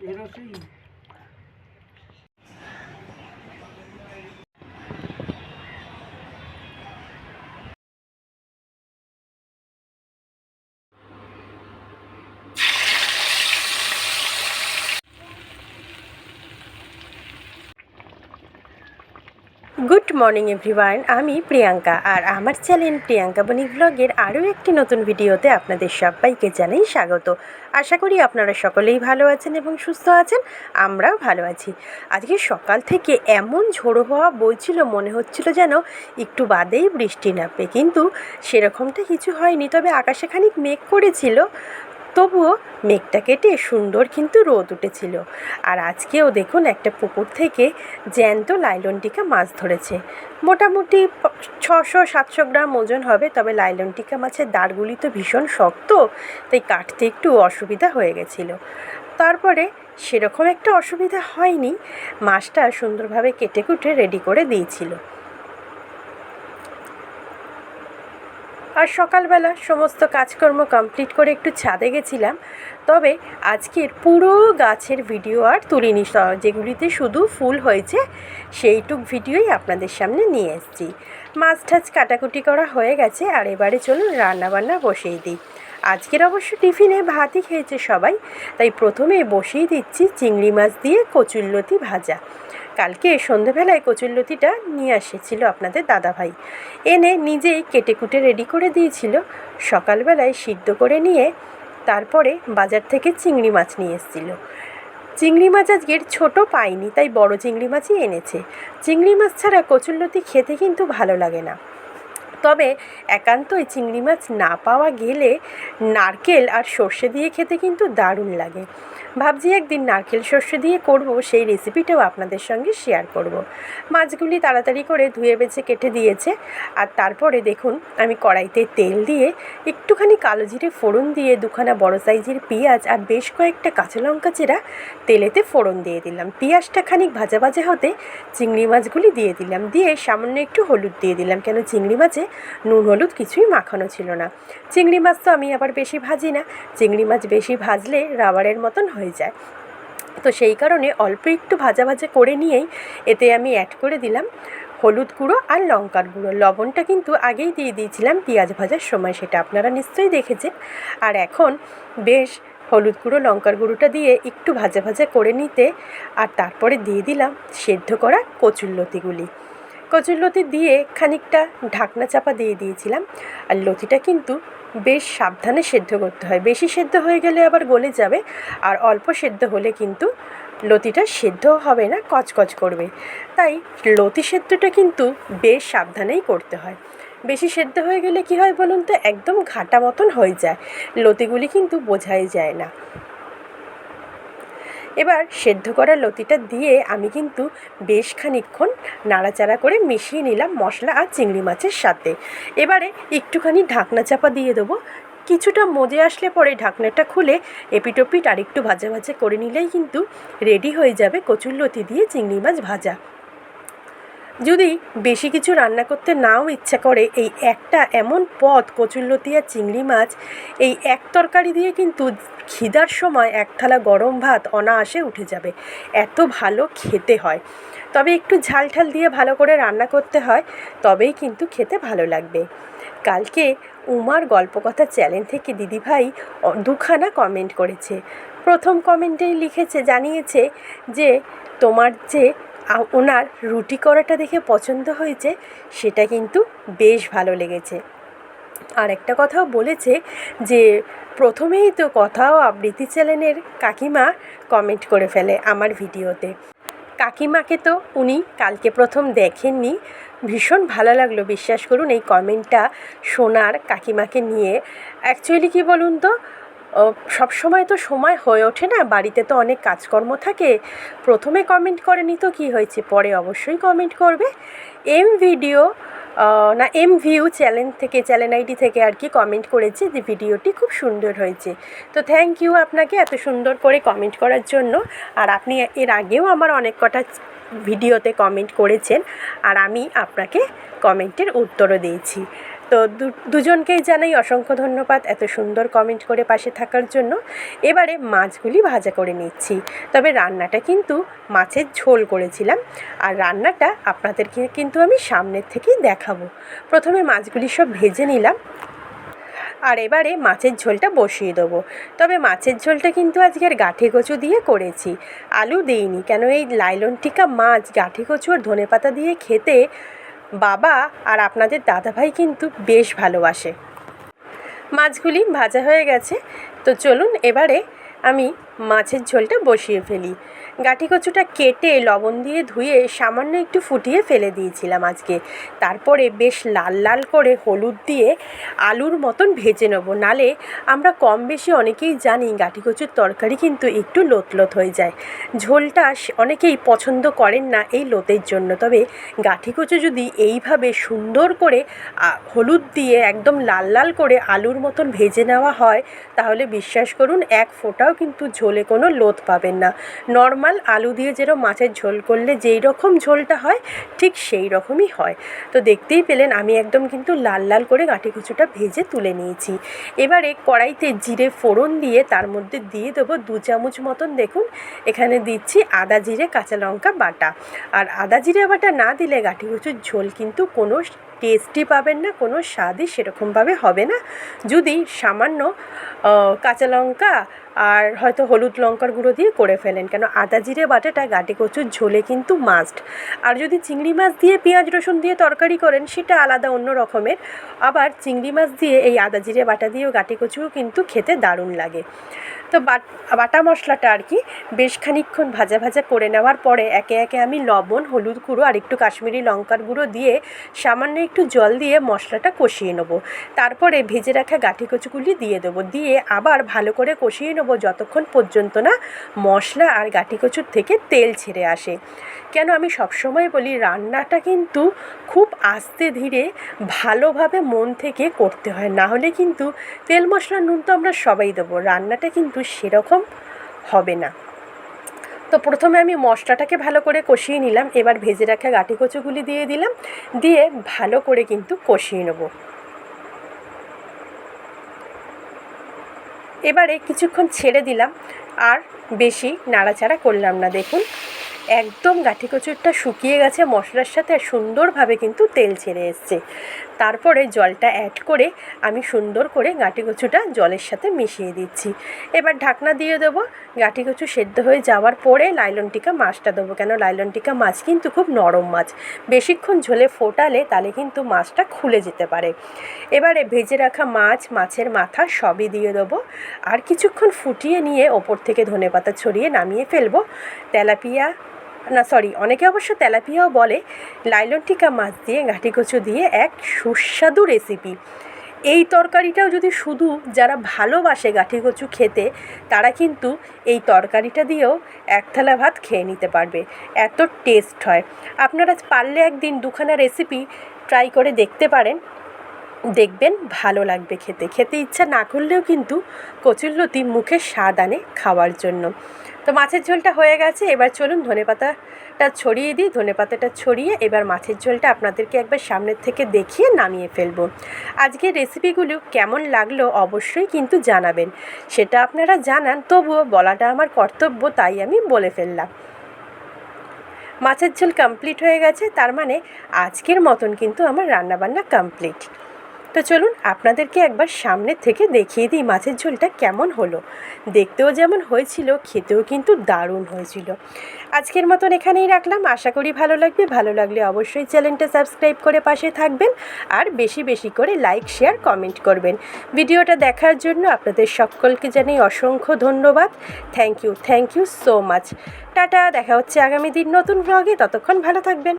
এরও সেই good morning everyone আমি প্রিয়াঙ্কা আর আমার চ্যানেল প্রিয়াঙ্কা বনি ব্লগের আরও একটি নতুন ভিডিওতে আপনাদের সবাইকে জানাই স্বাগত। আশা করি আপনারা সকলেই ভালো আছেন এবং সুস্থ আছেন, আমরাও ভালো আছি। আজকে সকাল থেকে এমন ঝোড়ো হওয়া বইছিল, মনে হচ্ছিল যেন একটু বাদেই বৃষ্টি নামবে। কিন্তু সেরকমটা কিছু হয়নি, তবে আকাশে খানিক মেঘ করেছিল। তবুও মেঘটা কেটে সুন্দর কিন্তু রোদ উঠেছিল। আর আজকেও দেখুন একটা পুকুর থেকে জ্যান্ত লাইলনটিকা মাছ ধরেছে। মোটামুটি ছশো, সাতশো গ্রাম ওজন হবে, তবে লাইলনটিকা মাছের দাঁড়গুলি তো ভীষণ শক্ত, তাই কাটতে একটু অসুবিধা হয়ে গেছিল। তারপরে সেরকম একটা অসুবিধা হয়নি, মাছটা সুন্দরভাবে কেটে কুটে রেডি করে দিয়েছিল। আর সকালবেলা সমস্ত কাজকর্ম কমপ্লিট করে একটু ছাদে গেছিলাম। তবে আজকের পুরো গাছের ভিডিও আর তুলিনি। যেগুলিতে শুধু ফুল হয়েছে, সেইটুক ভিডিওই আপনাদের সামনে নিয়ে এসেছি। মাছ টাছ কাটাকুটি করা হয়ে গেছে, আর এবারে চলুন রান্নাবান্না বসিয়ে দিই। আজকের অবশ্য টিফিনে ভাতই খেয়েছে সবাই, তাই প্রথমে বসিয়ে দিচ্ছি চিংড়ি মাছ দিয়ে কচুল্লতি ভাজা। কালকে সন্ধেবেলায় কচুল্লতিটা নিয়ে এসেছিল আপনাদের দাদাভাই। এনে নিজেই কেটে কুটে রেডি করে দিয়েছিল। সকালবেলায় সিদ্ধ করে নিয়ে তারপরে বাজার থেকে চিংড়ি মাছ নিয়ে এসেছিল। চিংড়ি মাছ আজকের ছোটো পাইনি, তাই বড় চিংড়ি মাছই এনেছে। চিংড়ি মাছ ছাড়া কচুল্লতি খেতে কিন্তু ভালো লাগে না। তবে একান্তই চিংড়ি মাছ না পাওয়া গেলে নারকেল আর সর্ষে দিয়ে খেতে কিন্তু দারুণ লাগে। ভাবছি একদিন নারকেল সর্ষে দিয়ে করব, সেই রেসিপিটাও আপনাদের সঙ্গে শেয়ার করব। মাছগুলি তাড়াতাড়ি করে ধুয়ে বেছে কেটে দিয়েছে। আর তারপরে দেখুন, আমি কড়াইতে তেল দিয়ে একটুখানি কালো জিরে ফোড়ন দিয়ে দুখানা বড় সাইজের পেঁয়াজ আর বেশ কয়েকটা কাঁচা লঙ্কা চেরা তেলেতে ফোড়ন দিয়ে দিলাম। পেঁয়াজটা খানিক ভাজা ভাজা হতে চিংড়ি মাছগুলি দিয়ে দিলাম। দিয়ে সামান্য একটু হলুদ দিয়ে দিলাম, কেন চিংড়ি মাছে নুন হলুদ কিছুই মাখানো ছিল না। চিংড়ি মাছ তো আমি আবার বেশি ভাজি না। চিংড়ি মাছ বেশি ভাজলে রাবারের মতন হয়ে যায়। তো সেই কারণে অল্প একটু ভাজা ভাজা করে নিয়েই এতে আমি অ্যাড করে দিলাম হলুদ গুঁড়ো আর লঙ্কার গুঁড়ো। লবণটা কিন্তু আগেই দিয়ে দিয়েছিলাম পেঁয়াজ ভাজার সময়, সেটা আপনারা নিশ্চয়ই দেখেছেন। আর এখন বেশ হলুদ গুঁড়ো, লঙ্কার গুঁড়োটা দিয়ে একটু ভাজা ভাজা করে নিতে আর তারপরে দিয়ে দিলাম সেদ্ধ করা কচুরলতিগুলি কচুরলতি দিয়ে খানিকটা ঢাকনা চাপা দিয়ে দিয়েছিলাম। আর লতিটা কিন্তু বেশ সাবধানে সেদ্ধ করতে হয়। বেশি সেদ্ধ হয়ে গেলে আবার গলে যাবে। আর অল্প সেদ্ধ হলে কিন্তু লতিটা সেদ্ধ হবে না, কচকচ করবে। তাই লতি সেদ্ধটা কিন্তু বেশ সাবধানেই করতে হয়। বেশি সেদ্ধ হয়ে গেলে কি হয় বলুন তো, একদম ঘাটা মতন হয়ে যায়। লতিগুলি কিন্তু বোঝাই যায় না। এবার সেদ্ধ করা লতিটা দিয়ে আমি কিন্তু বেশ খানিক্ষণ নাড়াচাড়া করে মিশিয়ে নিলাম মশলা আর চিংড়ি মাছের সাথে। এবারে একটুখানি ঢাকনা চাপা দিয়ে দেবো। কিছুটা মজে আসলে পরে ঢাকনাটা খুলে এপিটোপিট আর একটু ভাজা ভাজা করে নিলেই কিন্তু রেডি হয়ে যাবে কচুর লতি দিয়ে চিংড়ি মাছ ভাজা। যদি বেশি কিছু রান্না করতে নাও ইচ্ছা করে, এই একটা এমন পদ কচুরলতি আর চিংড়ি মাছ, এই এক তরকারি দিয়ে কিন্তু খিদার সময় এক থালা গরম ভাত অনায়াসে উঠে যাবে। এত ভালো খেতে হয়। তবে একটু ঝাল ঠাল দিয়ে ভালো করে রান্না করতে হয়, তবেই কিন্তু খেতে ভালো লাগবে। কালকে উমার গল্পকথা চ্যানেল থেকে দিদিভাই দুখানা কমেন্ট করেছে। প্রথম কমেন্টেই লিখেছে, জানিয়েছে যে, তোমার যে ওনার রুটি করাটা দেখে পছন্দ হয়েছে, সেটা কিন্তু বেশ ভালো লেগেছে। আর একটা কথাও বলেছে যে, প্রথমেই তো কথাও আবৃত্তি চ্যানেলের কাকিমা কমেন্ট করে ফেলে আমার ভিডিওতে। কাকিমাকে তো উনি কালকে প্রথম দেখেননি। ভীষণ ভালো লাগল, বিশ্বাস করুন, এই কমেন্টটা শোনার কাকিমাকে নিয়ে। অ্যাকচুয়ালি কি বলুন তো সব সময় তো সময় হয়ে ওঠে না, বাড়িতে তো অনেক কাজকর্ম থাকে। প্রথমে কমেন্ট করেনি তো কী হয়েছে, পরে অবশ্যই কমেন্ট করবে। এম ভিডিও না এম ভিউ চ্যানেল থেকে চ্যানেল আইডি থেকে আর কি কমেন্ট করেছে যে ভিডিওটি খুব সুন্দর হয়েছে। তো থ্যাংক ইউ আপনাকে এত সুন্দর করে কমেন্ট করার জন্য। আর আপনি এর আগেও আমার অনেক কটা ভিডিওতে কমেন্ট করেছেন। আর আমি আপনাকে কমেন্টের উত্তরও দিয়েছি। তো দুজনকেই জানাই অসংখ্য ধন্যবাদ এত সুন্দর কমেন্ট করে পাশে থাকার জন্য। এবারে মাছগুলি ভাজা করে নিচ্ছি। তবে রান্নাটা কিন্তু মাছের ঝোল করেছিলাম। আর রান্নাটা আপনাদেরকে কিন্তু আমি সামনের থেকেই দেখাবো। প্রথমে মাছগুলি সব ভেজে নিলাম। আর এবারে মাছের ঝোলটা বসিয়ে দেবো। তবে মাছের ঝোলটা কিন্তু আজকের গাঠি কচু দিয়ে করেছি। আলু দিইনি। কেন এই লাইলন টিকা মাছ গাঠি কচু আর ধনেপাতা দিয়ে খেতে বাবা আর আপনাদের দাদাভাই কিন্তু বেশ ভালোবাসে। মাছগুলি ভাজা হয়ে গেছে, তো চলুন এবারে আমি মাছের ঝোলটা বসিয়ে ফেলি। গাঠি কচুটা কেটে লবণ দিয়ে ধুয়ে সামান্য একটু ফুটিয়ে ফেলে দিয়েছিলাম আজকে। তারপরে বেশ লাল লাল করে হলুদ দিয়ে আলুর মতন ভেজে নেব। নালে আমরা কম বেশি অনেকেই জানি গাঠি কচুর তরকারি কিন্তু একটু লোত লোত হয়ে যায়। ঝোলটা অনেকেই পছন্দ করেন না এই লোতের জন্য। তবে গাঠি কচু যদি এইভাবে সুন্দর করে হলুদ দিয়ে একদম লাল লাল করে আলুর মতন ভেজে নেওয়া হয়, তাহলে বিশ্বাস করুন এক ফোঁটাও কিন্তু ঝোলে কোনো লোত পাবেন না। নর্মাল আলু দিয়ে যেরকম মাছের ঝোল করলে যেই রকম ঝোলটা হয়, ঠিক সেই রকমই হয়। তো দেখতেই পেলেন আমি একদম কিন্তু লাল লাল করে গাঁটি কুচুটা ভেজে তুলে নিয়েছি। এবারে কড়াইতে জিরে ফোড়ন দিয়ে তার মধ্যে দিয়ে দেবো দু চামচ মতন দেখুন, এখানে দিচ্ছি আদা জিরে, কাঁচা লঙ্কা, বাটা। আর আদা জিরে বাটা না দিলে গাঁটি কচুর ঝোল কিন্তু কোনো টেস্টি পাবেন না, কোনো স্বাদই সেরকমভাবে হবে না। যদি সামান্য কাঁচা লঙ্কা আর হয়তো হলুদ লঙ্কার গুঁড়ো দিয়ে করে ফেলেন, কেন আদা জিরে বাটাটা গাটি কচুর ঝোলে কিন্তু মাস্ট আর যদি চিংড়ি মাছ দিয়ে পেঁয়াজ রসুন দিয়ে তরকারি করেন, সেটা আলাদা অন্য রকমের। আবার চিংড়ি মাছ দিয়ে এই আদা জিরে বাটা দিয়েও গাটি কচুও কিন্তু খেতে দারুণ লাগে। তো বাট- মশলাটা আর কি, বেশ খানিকক্ষণ ভাজা ভাজা করে নেওয়ার পরে একে একে আমি লবণ, হলুদ গুঁড়ো আর একটু কাশ্মীরি লঙ্কার গুঁড়ো দিয়ে সামান্য একটু জল দিয়ে মশলাটা কষিয়ে নেব। তারপরে ভেজে রাখা গাঁঠি কচুগুলি দিয়ে দেবো। দিয়ে আবার ভালো করে কষিয়ে নেব যতক্ষণ পর্যন্ত না মশলা আর গাঁঠি কচুর থেকে তেল ছেড়ে আসে। কেন আমি সবসময় বলি, রান্নাটা কিন্তু খুব আস্তে ধীরে ভালোভাবে মন থেকে করতে হয়। না হলে কিন্তু তেল, মশলা, নুন তো আমরা সবাই দেবো। রান্নাটা কিন্তু সেরকম হবে না। তো প্রথমে আমি মশলাটাকে ভালো করে কষিয়ে নিলাম। এবার ভেজে রাখা গাঁটি কচুগুলি দিয়ে দিলাম। দিয়ে ভালো করে কিন্তু কষিয়ে নেব। এবারে কিছুক্ষণ ছেড়ে দিলাম, আর বেশি নাড়াচাড়া করলাম না। দেখুন, একদম গাঠি কচুরটা শুকিয়ে গেছে, মশলার সাথে সুন্দরভাবে কিন্তু তেল ছেড়ে এসছে। তারপরে জলটা অ্যাড করে আমি সুন্দর করে গাঁটি কচুটা জলের সাথে মিশিয়ে দিচ্ছি। এবার ঢাকনা দিয়ে দেবো। গাঁটি কচু সেদ্ধ হয়ে যাওয়ার পরে লাইলন টিকা মাছটা দেবো। কেন লাইলন টিকা মাছ কিন্তু খুব নরম মাছ। বেশিক্ষণ ঝোলে ফোটালে তাহলে কিন্তু মাছটা খুলে যেতে পারে। এবারে ভেজে রাখা মাছ, মাছের মাথা সবই দিয়ে দেবো। আর কিছুক্ষণ ফুটিয়ে নিয়ে ওপর থেকে ধনেপাতা ছড়িয়ে নামিয়ে ফেলব। তেলাপিয়া না সরি অনেকে অবশ্য তেলাপিয়াও বলে লাইলন টিকা মাছ দিয়ে ঘাটি কচু দিয়ে এক সুস্বাদু রেসিপি এই তরকারিটাও যদি শুধু যারা ভালোবাসে গাঠি কচু খেতে, তারা কিন্তু এই তরকারিটা দিয়েও এক থালা ভাত খেয়ে নিতে পারবে। এত টেস্ট হয়। আপনারা পারলে একদিন দুখানা রেসিপি ট্রাই করে দেখতে পারেন। দেখবেন ভালো লাগবে খেতে। খেতে ইচ্ছা না করলেও কিন্তু কচুরলতি মুখে স্বাদ আনে খাওয়ার জন্য। তো মাছের ঝোলটা হয়ে গেছে, এবার চলুন ধনেপাতাটা ছড়িয়ে দিই। ধনেপাতাটা ছড়িয়ে এবার মাছের ঝোলটা আপনাদেরকে একবার সামনের থেকে দেখিয়ে নামিয়ে ফেলব। আজকের রেসিপিগুলো কেমন লাগল অবশ্যই কিন্তু জানাবেন। সেটা আপনারা জানান, তবুও বলাটা আমার কর্তব্য, তাই আমি বলে ফেললাম। মাছের ঝোল কমপ্লিট হয়ে গেছে, তার মানে আজকের মতন কিন্তু আমার রান্নাবান্না কমপ্লিট তো চলুন আপনাদেরকে একবার সামনে থেকে দেখিয়ে দিই মাছের ঝোলটা কেমন হলো। দেখতেও যেমন হয়েছিল, খেতেও কিন্তু দারুণ হয়েছিল। আজকের মতন এখানেই রাখলাম। আশা করি ভালো লাগবে। ভালো লাগলে অবশ্যই চ্যানেলটা সাবস্ক্রাইব করে পাশে থাকবেন আর বেশি বেশি করে লাইক, শেয়ার, কমেন্ট করবেন। ভিডিওটা দেখার জন্য আপনাদের সকলকে জানাই অসংখ্য ধন্যবাদ। Thank you thank you so much. Tata, দেখা হচ্ছে আগামী দিন নতুন ব্লগে ততক্ষণ ভালো থাকবেন।